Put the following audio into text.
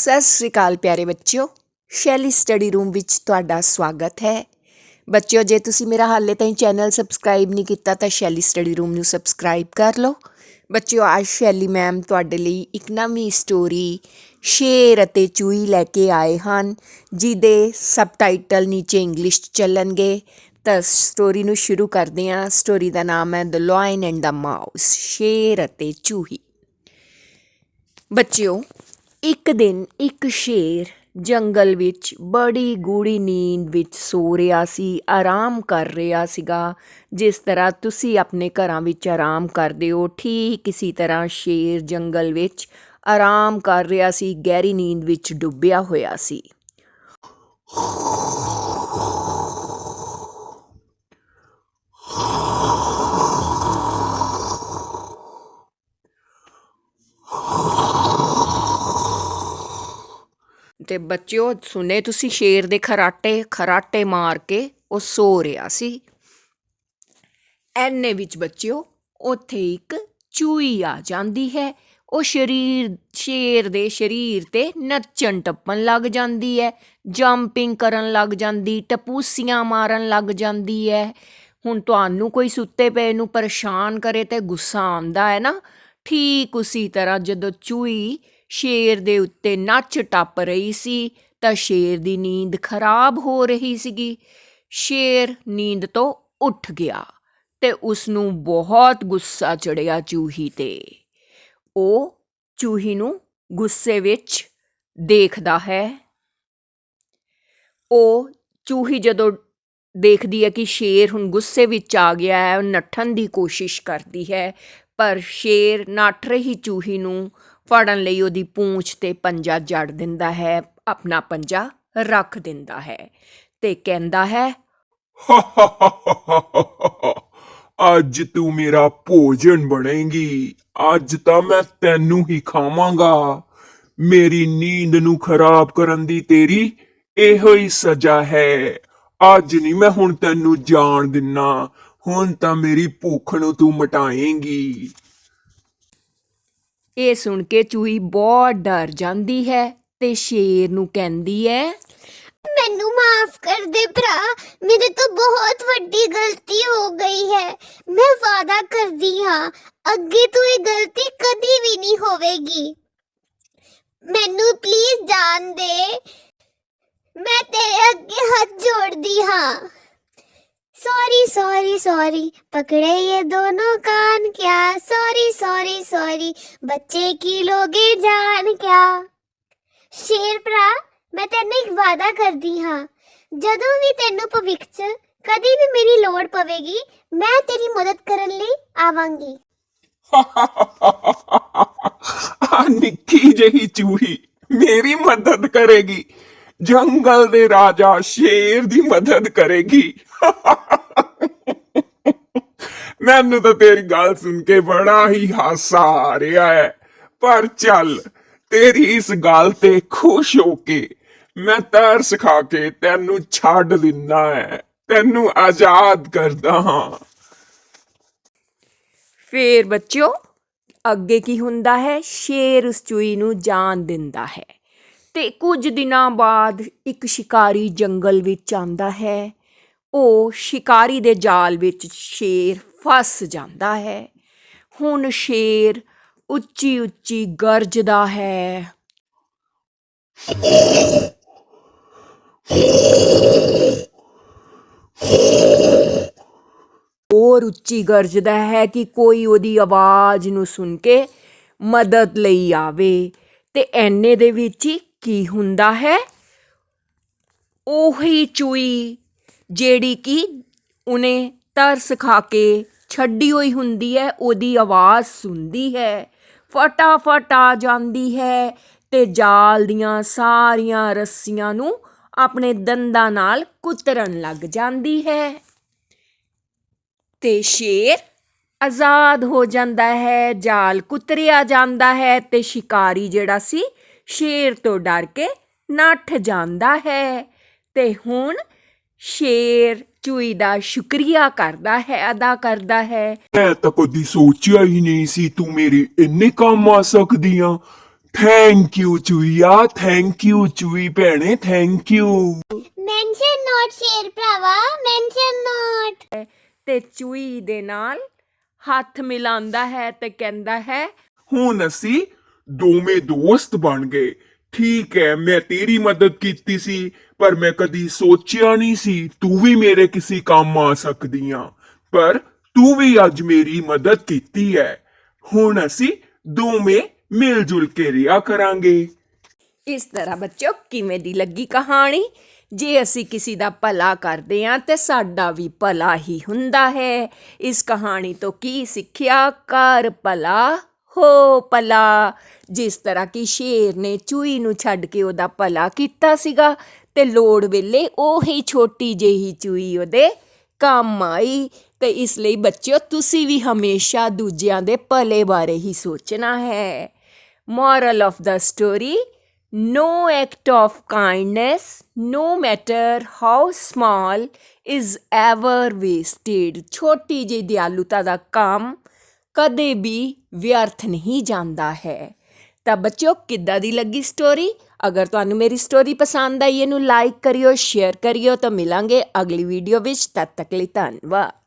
ਸਤਿ ਸ੍ਰੀ ਅਕਾਲ ਪਿਆਰੇ ਬੱਚਿਓ। ਸ਼ੈਲੀ ਸਟੱਡੀ ਰੂਮ ਵਿੱਚ ਤੁਹਾਡਾ ਸਵਾਗਤ ਹੈ। ਬੱਚਿਓ, ਜੇ ਤੁਸੀਂ ਮੇਰਾ ਹਾਲੇ ਤਾਈਂ ਚੈਨਲ ਸਬਸਕ੍ਰਾਈਬ ਨਹੀਂ ਕੀਤਾ, ਤਾਂ ਸ਼ੈਲੀ ਸਟੱਡੀ ਰੂਮ ਨੂੰ ਸਬਸਕ੍ਰਾਈਬ ਕਰ ਲਓ। ਬੱਚਿਓ, ਅੱਜ ਸ਼ੈਲੀ ਮੈਮ ਤੁਹਾਡੇ ਲਈ ਇੱਕ ਨਵੀਂ ਸਟੋਰੀ ਸ਼ੇਰ ਅਤੇ ਚੂਈ ਲੈ ਕੇ ਆਏ ਹਨ, ਜਿਹਦੇ ਸਬਟਾਈਟਲ ਨੀਚੇ ਇੰਗਲਿਸ਼ 'ਚ ਚੱਲਣਗੇ। ਤਾਂ ਸਟੋਰੀ ਨੂੰ ਸ਼ੁਰੂ ਕਰਦੇ ਹਾਂ। ਸਟੋਰੀ ਦਾ ਨਾਮ ਹੈ the lion and the mouse, ਸ਼ੇਰ ਅਤੇ ਚੂਹੀ। ਬੱਚਿਓ ਇੱਕ ਦਿਨ ਇੱਕ ਸ਼ੇਰ ਜੰਗਲ ਵਿੱਚ ਬੜੀ ਗੂੜ੍ਹੀ ਨੀਂਦ ਵਿੱਚ ਸੋ ਰਿਹਾ ਸੀ, ਆਰਾਮ ਕਰ ਰਿਹਾ ਸੀਗਾ। ਜਿਸ ਤਰ੍ਹਾਂ ਤੁਸੀਂ ਆਪਣੇ ਘਰਾਂ ਵਿੱਚ ਆਰਾਮ ਕਰਦੇ ਹੋ, ਠੀਕ ਇਸੇ ਤਰ੍ਹਾਂ ਸ਼ੇਰ ਜੰਗਲ ਵਿੱਚ ਆਰਾਮ ਕਰ ਰਿਹਾ ਸੀ, ਗਹਿਰੀ ਨੀਂਦ ਵਿੱਚ ਡੁੱਬਿਆ ਹੋਇਆ ਸੀ। ਤੇ ਬੱਚਿਓ ਸੁਨੇ ਤੁਸੀਂ ਸ਼ੇਰ ਦੇ ਖਰਾਟੇ ਖਰਾਟੇ ਮਾਰ ਕੇ ਉਹ ਸੋ ਰਿਹਾ ਸੀ। ਐਨੇ ਵਿੱਚ ਬੱਚਿਓ, ਉੱਥੇ ਇੱਕ ਚੂਈ ਆ ਜਾਂਦੀ ਹੈ। ਉਹ ਸਰੀਰ, ਸ਼ੇਰ ਦੇ ਸਰੀਰ ਤੇ ਨੱਚਣ ਟੱਪਣ ਲੱਗ ਜਾਂਦੀ ਹੈ। ਜੰਪਿੰਗ ਕਰਨ ਲੱਗ ਜਾਂਦੀ, ਟਪੂਸੀਆਂ ਮਾਰਨ ਲੱਗ ਜਾਂਦੀ ਹੈ। ਹੁਣ ਤੁਹਾਨੂੰ ਕੋਈ ਸੁੱਤੇ ਪਏ ਨੂੰ ਪਰੇਸ਼ਾਨ ਕਰੇ ਤੇ ਗੁੱਸਾ ਆਉਂਦਾ ਹੈ ਨਾ। ਠੀਕ ਉਸੇ ਤਰ੍ਹਾਂ ਜਦੋਂ ਚੂਈ ਸ਼ੇਰ ਦੇ ਉੱਤੇ ਨੱਚ ਟੱਪ ਰਹੀ ਸੀ ਤਾਂ ਸ਼ੇਰ ਦੀ ਨੀਂਦ ਖਰਾਬ ਹੋ ਰਹੀ ਸੀਗੀ। ਸ਼ੇਰ ਨੀਂਦ ਤੋਂ ਉੱਠ ਗਿਆ ਤੇ ਉਸ ਨੂੰ ਬਹੁਤ ਗੁੱਸਾ ਚੜਿਆ ਚੂਹੀ ਤੇ। ਉਹ ਚੂਹੀ ਨੂੰ ਗੁੱਸੇ ਵਿੱਚ ਦੇਖਦਾ ਹੈ। ਉਹ ਚੂਹੀ ਜਦੋਂ ਦੇਖਦੀ ਹੈ ਕਿ ਸ਼ੇਰ ਹੁਣ ਗੁੱਸੇ ਵਿੱਚ ਆ ਗਿਆ ਹੈ, ਉਹ ਨੱਠਣ ਦੀ ਕੋਸ਼ਿਸ਼ ਕਰਦੀ ਹੈ, ਪਰ ਸ਼ੇਰ ਨੱਠ ਰਹੀ ਚੂਹੀ ਨੂੰ ਫੜਨ ਲਈ ਉਹਦੀ ਪੂੰਛ ਤੇ ਪੰਜਾ ਜੜ ਦਿੰਦਾ ਹੈ, ਆਪਣਾ ਪੰਜਾ ਰੱਖ ਦਿੰਦਾ ਹੈ ਤੇ ਕਹਿੰਦਾ ਹੈ, ਅੱਜ ਤੂੰ ਮੇਰਾ ਭੋਜਨ ਬਣੇਗੀ, ਅੱਜ ਤਾਂ ਮੈਂ ਤੈਨੂੰ ਹੀ ਖਾਵਾਂਗਾ। ਮੇਰੀ ਨੀਂਦ ਨੂੰ ਖਰਾਬ ਕਰਨ ਦੀ ਤੇਰੀ ਇਹੋ ਹੀ ਸਜ਼ਾ ਹੈ। ਅੱਜ ਨਹੀਂ ਮੈਂ ਹੁਣ ਤੈਨੂੰ ਜਾਣ ਦਿੰਨਾ, ਹੁਣ ਤਾਂ ਮੇਰੀ ਭੁੱਖ ਨੂੰ ਤੂੰ ਮਟਾਏਂਗੀ। ਇਹ ਸੁਣ ਕੇ ਚੂਹੀ ਬਹੁਤ ਡਰ ਜਾਂਦੀ ਹੈ ਤੇ ਸ਼ੇਰ ਨੂੰ ਕਹਿੰਦੀ ਹੈ, ਮੈਨੂੰ ਮਾਫ ਕਰ ਦੇ ਭਰਾ, ਮੇਰੇ ਤੋਂ ਬਹੁਤ ਵੱਡੀ ਗਲਤੀ ਹੋ ਗਈ ਹੈ। ਮੈਂ ਵਾਅਦਾ ਕਰਦੀ ਹਾਂ, ਅੱਗੇ ਤੋਂ ਇਹ ਗਲਤੀ ਕਦੀ ਵੀ ਨਹੀਂ ਹੋਵੇਗੀ। ਮੈਨੂੰ ਪਲੀਜ਼ ਜਾਣ ਦੇ। ਮੈਂ ਤੇਰੇ ਅੱਗੇ ਹੱਥ ਜੋੜਦੀ ਹਾਂ। सॉरी सॉरी सॉरी पकड़े ये दोनों कान क्या सॉरी सॉरी सॉरी बच्चे की लोगे जान क्या ਸ਼ੇਰ ਭਰਾ ਮੈਂ ਤੈਨੂੰ ਇੱਕ ਵਾਅਦਾ ਕਰਦੀ ਹਾਂ ਜਦੋਂ ਵੀ ਤੈਨੂੰ ਭਵਿੱਖ 'ਚ ਕਦੀ ਵੀ ਮੇਰੀ ਲੋੜ ਪਵੇਗੀ ਮੈਂ ਤੇਰੀ ਮਦਦ ਕਰਨ ਲਈ ਆਵਾਂਗੀ ਆ ਨਿੱਕੀ ਜਿਹੀ ਚੂਹੀ ਮੇਰੀ ਮਦਦ ਕਰੇਗੀ ਜੰਗਲ ਦੇ ਰਾਜਾ ਸ਼ੇਰ ਦੀ ਮਦਦ ਕਰੇਗੀ ਮੈਨੂੰ ਤਾਂ ਤੇਰੀ ਗੱਲ ਸੁਣ ਕੇ ਬੜਾ ਹੀ ਹਾਸਾ ਆ ਰਿਹਾ ਹੈ। ਪਰ ਚੱਲ, ਤੇਰੀ ਇਸ ਗੱਲ ਤੇ ਖੁਸ਼ ਹੋ ਕੇ ਮੈਂ ਤਰਸ ਖਾ ਕੇ ਤੈਨੂੰ ਛੱਡ ਦਿੰਦਾ ਹੈ। ਤੈਨੂੰ ਆਜ਼ਾਦ ਕਰਦਾ ਹਾਂ। ਫੇਰ ਬੱਚਿਓ, ਅੱਗੇ ਕੀ ਹੁੰਦਾ ਹੈ? ਸ਼ੇਰ ਉਸ ਚੂਈ ਨੂੰ ਜਾਨ ਦਿੰਦਾ ਹੈ। ਤੇ ਕੁਝ ਦਿਨਾਂ ਬਾਅਦ ਇੱਕ ਸ਼ਿਕਾਰੀ ਜੰਗਲ ਵਿੱਚ ਆਂਦਾ ਹੈ। ਉਹ ਸ਼ਿਕਾਰੀ ਦੇ ਜਾਲ ਵਿੱਚ ਸ਼ੇਰ ਫਸ ਜਾਂਦਾ ਹੈ। ਹੁਣ ਸ਼ੇਰ ਉੱਚੀ ਉੱਚੀ ਗਰਜਦਾ ਹੈ। ਹੋਰ ਉੱਚੀ ਗਰਜਦਾ ਹੈ ਕਿ ਕੋਈ ਉਹਦੀ ਆਵਾਜ਼ ਨੂੰ ਸੁਣ ਕੇ ਮਦਦ ਲਈ ਆਵੇ। ਤੇ ਐਨੇ ਦੇ ਵਿੱਚ ਹੀ ਕੀ ਹੁੰਦਾ ਹੈ? ਉਹੀ ਚੂਈ ਜਿਹੜੀ ਕਿ ਉਹਨੇ ਤਰਸ ਖਾ ਕੇ ਛੱਡੀ ਹੋਈ ਹੁੰਦੀ ਹੈ, ਉਹਦੀ ਆਵਾਜ਼ ਸੁਣਦੀ ਹੈ, ਫਟਾਫਟ ਆ ਜਾਂਦੀ ਹੈ ਤੇ ਜਾਲ ਦੀਆਂ ਸਾਰੀਆਂ ਰੱਸੀਆਂ ਨੂੰ ਆਪਣੇ ਦੰਦਾਂ ਨਾਲ ਕੁਤਰਨ ਲੱਗ ਜਾਂਦੀ ਹੈ। ਤੇ ਸ਼ੇਰ ਆਜ਼ਾਦ ਹੋ ਜਾਂਦਾ ਹੈ, ਜਾਲ ਕੁਤਰਿਆ ਜਾਂਦਾ ਹੈ ਤੇ ਸ਼ਿਕਾਰੀ ਜਿਹੜਾ ਸੀ, ਸ਼ੇਰ ਤੋਂ ਡਰ ਕੇ ਨੱਠ ਜਾਂਦਾ ਹੈ। ਤੇ ਹੁਣ ਸ਼ੇਰ ਚੂਈ ਦਾ ਸ਼ੁਕਰੀਆ ਕਰਦਾ ਹੈ ਅਦਾ ਕਰਦਾ ਹੈ। ਮੈਂ ਤਾਂ ਕਦੀ ਸੋਚਿਆ ਹੀ ਨਹੀਂ ਸੀ ਤੂੰ ਮੇਰੇ ਇੰਨੇ ਕੰਮ ਆ ਸਕਦੀ ਆ ਥੈਂਕ ਯੂ ਚੂਈਆ ਥੈਂਕ ਯੂ ਚੂਈ ਭੈਣੇ ਥੈਂਕ ਯੂ ਮੈਂਸ਼ਨ ਨੋਟ ਸ਼ੇਰ ਭਰਾਵਾ ਮੈਂਸ਼ਨ ਨੋਟ ਤੇ ਚੂਈ ਦੇ ਨਾਲ ਹੱਥ ਮਿਲਾਉਂਦਾ ਹੈ ਤੇ ਕਹਿੰਦਾ ਹੈ ਹੁਣ ਅਸੀਂ ਦੋਵੇਂ ਦੋਸਤ ਬਣ ਗਏ। ਠੀਕ ਹੈ ਮੈਂ ਤੇਰੀ ਮਦਦ ਕੀਤੀ ਸੀ। ਪਰ ਮੈਂ ਕਦੀ ਸੋਚਿਆ ਨਹੀਂ ਸੀ, ਤੂੰ ਵੀ ਮੇਰੇ ਕਿਸੇ ਕੰਮ ਆ ਸਕਦੀ ਆ ਪਰ ਤੂੰ ਵੀ ਅੱਜ ਮੇਰੀ ਮਦਦ ਕੀਤੀ ਹੈ ਹੁਣ ਅਸੀਂ ਦੋਵੇਂ ਮਿਲ ਜੁਲ ਕੇ ਰਿਹਾ ਕਰਾਂਗੇ। ਇਸ ਤਰ੍ਹਾਂ ਬੱਚੋ ਕਿਵੇਂ ਦੀ ਲੱਗੀ ਕਹਾਣੀ? ਜੇ ਅਸੀਂ ਕਿਸੇ ਦਾ ਭਲਾ ਕਰਦੇ ਹਾਂ, ਤੇ ਸਾਡਾ ਵੀ ਭਲਾ ਹੀ ਹੁੰਦਾ ਹੈ। ਇਸ ਕਹਾਣੀ ਤੋਂ ਕੀ ਸਿੱਖਿਆ? ਕਰ ਭਲਾ, ਹੋ ਭਲਾ। ਜਿਸ ਤਰ੍ਹਾਂ ਕਿ ਸ਼ੇਰ ਨੇ ਚੂਈ ਨੂੰ ਛੱਡ ਕੇ ਉਹਦਾ ਭਲਾ ਕੀਤਾ ਸੀਗਾ ਤੇ ਲੋੜ ਵੇਲੇ ਉਹੀ ਛੋਟੀ ਜਿਹੀ ਚੂਈ ਉਹਦੇ ਕੰਮ ਆਈ ਤੇ ਇਸ ਲਈ ਬੱਚਿਓ, ਤੁਸੀਂ ਵੀ ਹਮੇਸ਼ਾ ਦੂਜਿਆਂ ਦੇ ਭਲੇ ਬਾਰੇ ਹੀ ਸੋਚਣਾ ਹੈ। Moral of the story no act of kindness, no matter how small, is ever wasted ਛੋਟੀ ਜਿਹੀ ਦਿਆਲੂਤਾ ਦਾ ਕੰਮ ਕਦੇ ਵੀ ਵਿਅਰਥ ਨਹੀਂ ਜਾਂਦਾ ਹੈ। ਤਾਂ ਬੱਚਿਓ, ਕਿੱਦਾਂ ਦੀ ਲੱਗੀ ਸਟੋਰੀ ਅਗਰ ਤੁਹਾਨੂੰ ਮੇਰੀ ਸਟੋਰੀ ਪਸੰਦ ਆਈ, ਇਹਨੂੰ ਲਾਈਕ ਕਰਿਓ ਸ਼ੇਅਰ ਕਰਿਓ, ਤਾਂ ਮਿਲਾਂਗੇ ਅਗਲੀ ਵੀਡੀਓ ਵਿੱਚ। ਤਦ ਤੱਕ ਲਈ ਧੰਨਵਾਦ।